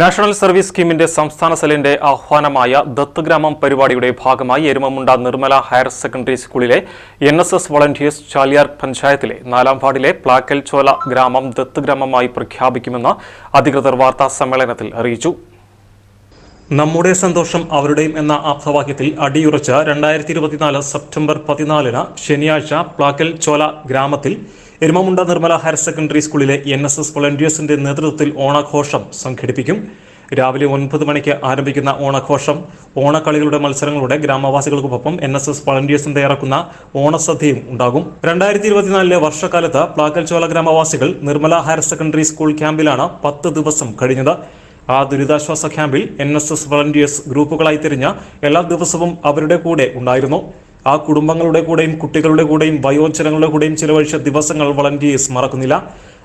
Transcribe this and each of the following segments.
National service സ്കീമിന്റെ സംസ്ഥാന സെല്ലിന്റെ ആഹ്വാനമായ ദത്തുഗ്രാമം പരിപാടിയുടെ ഭാഗമായി എരുമമുണ്ട നിർമ്മല ഹയർ സെക്കൻഡറി സ്കൂളിലെ N S S volunteers Chaliyar പഞ്ചായത്തിലെ നാലാം വാർഡിലെ പ്ലാക്കൽ ചോല ഗ്രാമം ദത്തുഗ്രാമമായി പ്രഖ്യാപിക്കുമെന്ന് അധികൃതർ വാർത്താ സമ്മേളനത്തിൽ അറിയിച്ചു. നമ്മുടെ സന്തോഷം അവരുടെയും എന്ന ആപ്തവാക്യത്തിൽ അടിയുറച്ച രണ്ടായിരത്തി ഇരുപത്തിനാല് സെപ്റ്റംബർ പതിനാലിന് ശനിയാഴ്ച പ്ലാക്കൽ ചോല ഗ്രാമത്തിൽ എരുമമുണ്ട നിർമ്മല ഹയർ സെക്കൻഡറി സ്കൂളിലെ എൻ എസ് എസ് വളണ്ടിയേഴ്സിന്റെ നേതൃത്വത്തിൽ ഓണാഘോഷം സംഘടിപ്പിക്കും. രാവിലെ ഒൻപത് മണിക്ക് ആരംഭിക്കുന്ന ഓണാഘോഷം ഓണക്കളികളുടെ മത്സരങ്ങളുടെ ഗ്രാമവാസികൾക്കൊപ്പം എൻ എസ് എസ് വളണ്ടിയേഴ്സും തയ്യാറാക്കുന്ന ഓണസദ്യയും ഉണ്ടാകും. രണ്ടായിരത്തി ഇരുപത്തിനാലിലെ വർഷക്കാലത്ത് പ്ലാക്കൽ ചോല ഗ്രാമവാസികൾ നിർമ്മല ഹയർ സെക്കൻഡറി സ്കൂൾ ക്യാമ്പിലാണ് പത്ത് ദിവസം കഴിഞ്ഞത്. ആ ദുരിതാശ്വാസ ക്യാമ്പിൽ എൻ എസ് എസ് വളണ്ടിയേഴ്സ് ഗ്രൂപ്പുകളായി തിരിഞ്ഞ എല്ലാ ദിവസവും അവരുടെ കൂടെ ഉണ്ടായിരുന്നു. ആ കുടുംബങ്ങളുടെ കൂടെയും കുട്ടികളുടെ കൂടെയും വയോജനങ്ങളുടെ കൂടെയും ചിലവഴിച്ച ദിവസങ്ങൾ വളണ്ടിയേഴ്സ് മറക്കുന്നില്ല.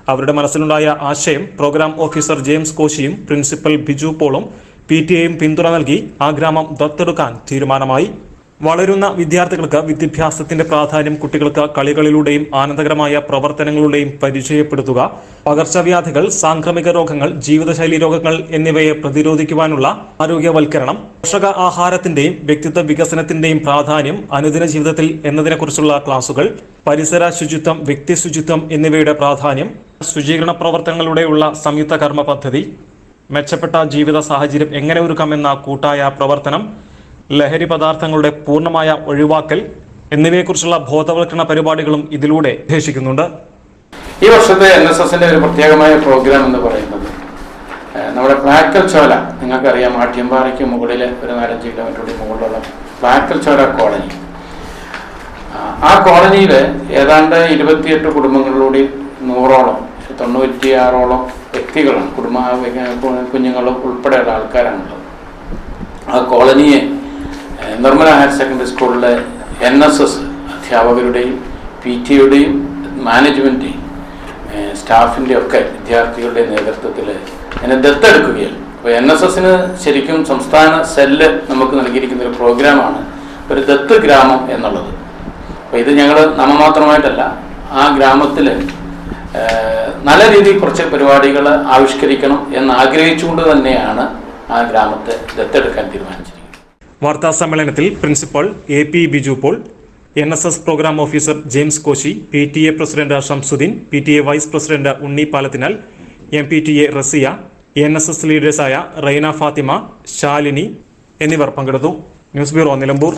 അവരുടെ മനസ്സിലുണ്ടായ ആശയം പ്രോഗ്രാം ഓഫീസർ ജെയിംസ് കോശിയും പ്രിൻസിപ്പൽ ബിജു പോളും പി ടി എയും പിന്തുണ നൽകി ആ ഗ്രാമം ദത്തെടുക്കാൻ തീരുമാനമായി. വളരുന്ന വിദ്യാർത്ഥികൾക്ക് വിദ്യാഭ്യാസത്തിന്റെ പ്രാധാന്യം കുട്ടികൾക്ക് കളികളിലൂടെയും ആനന്ദകരമായ പ്രവർത്തനങ്ങളുടെയും പരിചയപ്പെടുത്തുക പകർച്ചവ്യാധികൾ സാംക്രമിക രോഗങ്ങൾ ജീവിതശൈലി രോഗങ്ങൾ എന്നിവയെ പ്രതിരോധിക്കുവാനുള്ള ആരോഗ്യവൽക്കരണം പോഷക ആഹാരത്തിന്റെയും വ്യക്തിത്വ വികസനത്തിന്റെയും പ്രാധാന്യം അനുദിന ജീവിതത്തിൽ എന്നതിനെക്കുറിച്ചുള്ള ക്ലാസുകൾ പരിസര ശുചിത്വം വ്യക്തി ശുചിത്വം എന്നിവയുടെ പ്രാധാന്യം ശുചീകരണ പ്രവർത്തനങ്ങളുടെയുള്ള സംയുക്ത കർമ്മ പദ്ധതി മെച്ചപ്പെട്ട ജീവിത സാഹചര്യം എങ്ങനെ ഒരുക്കാമെന്ന കൂട്ടായ പ്രവർത്തനം ലഹരി പദാർത്ഥങ്ങളുടെ പൂർണമായ ഒഴിവാക്കൽ എന്നിവയെക്കുറിച്ചുള്ള ബോധവൽക്കരണ പരിപാടികളും ഇതിലൂടെ ഉദ്ദേശിക്കുന്നുണ്ട്. ഈ വർഷത്തെ എൻ എസ് എസിന്റെ ഒരു പ്രത്യേകമായ പ്രോഗ്രാം എന്ന് പറയുന്നത് നമ്മുടെ പ്ലാക്കൽ ചോല നിങ്ങൾക്കറിയാം ആട്യമ്പാറയ്ക്ക് മുകളിൽ ഒരു നാലഞ്ച് കിലോമീറ്ററുടെ മുകളിലുള്ള പ്ലാക്കൽ ചോല കോളനി. ആ, കോളനിയിൽ ഏതാണ്ട് ഇരുപത്തിയെട്ട് കുടുംബങ്ങളിലൂടെ നൂറോളം തൊണ്ണൂറ്റി ആറോളം വ്യക്തികളാണ് കുടുംബ കുഞ്ഞുങ്ങളും ഉൾപ്പെടെയുള്ള ആൾക്കാരാണുള്ളത്. ആ കോളനിയെ നിർമ്മല ഹയർ സെക്കൻഡറി സ്കൂളിലെ എൻ എസ് എസ് അധ്യാപകരുടെയും പി ടിയുടെയും മാനേജ്മെന്റെയും സ്റ്റാഫിന്റെ ഒക്കെ വിദ്യാർത്ഥികളുടെ നേതൃത്വത്തിൽ എന്നെ ദത്തെടുക്കുകയാണ്. അപ്പോൾ എൻ എസ് എസിന് ശരിക്കും സംസ്ഥാന സെല്ല് നമുക്ക് നൽകിയിരിക്കുന്ന ഒരു പ്രോഗ്രാമാണ് ഒരു ദത്ത് ഗ്രാമം എന്നുള്ളത്. അപ്പോൾ ഇത് ഞങ്ങൾ നാമമാത്രമായിട്ടല്ല ആ ഗ്രാമത്തിൽ നല്ല രീതിയിൽ കുറച്ച് പരിപാടികൾ ആവിഷ്കരിക്കണം എന്ന് ആഗ്രഹിച്ചുകൊണ്ട് തന്നെയാണ് ആ ഗ്രാമത്തെ ദത്തെടുക്കാൻ തീരുമാനിച്ചിരിക്കുന്നത് വാർത്താ സമ്മേളനത്തിൽ principal A P Biju Paul N S S program officer James Koshy P T A president Shamsuddin P T A vice president Unni Palathinal M P T A Rasiya N S S ലീഡേഴ്സായ Raina Fathima Shalini എന്നിവർ പങ്കെടുത്തു. News bureau Nilambur.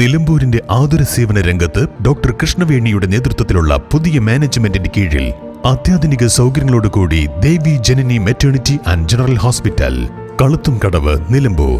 നിലമ്പൂരിന്റെ ആതുര സേവന രംഗത്ത് doctor കൃഷ്ണവേണിയുടെ നേതൃത്വത്തിലുള്ള പുതിയ മാനേജ്മെന്റിന്റെ കീഴിൽ അത്യാധുനിക സൗകര്യങ്ങളോടുകൂടി Devi Janani maternity and general hospital കളുത്തും കടവ് നിലമ്പൂർ.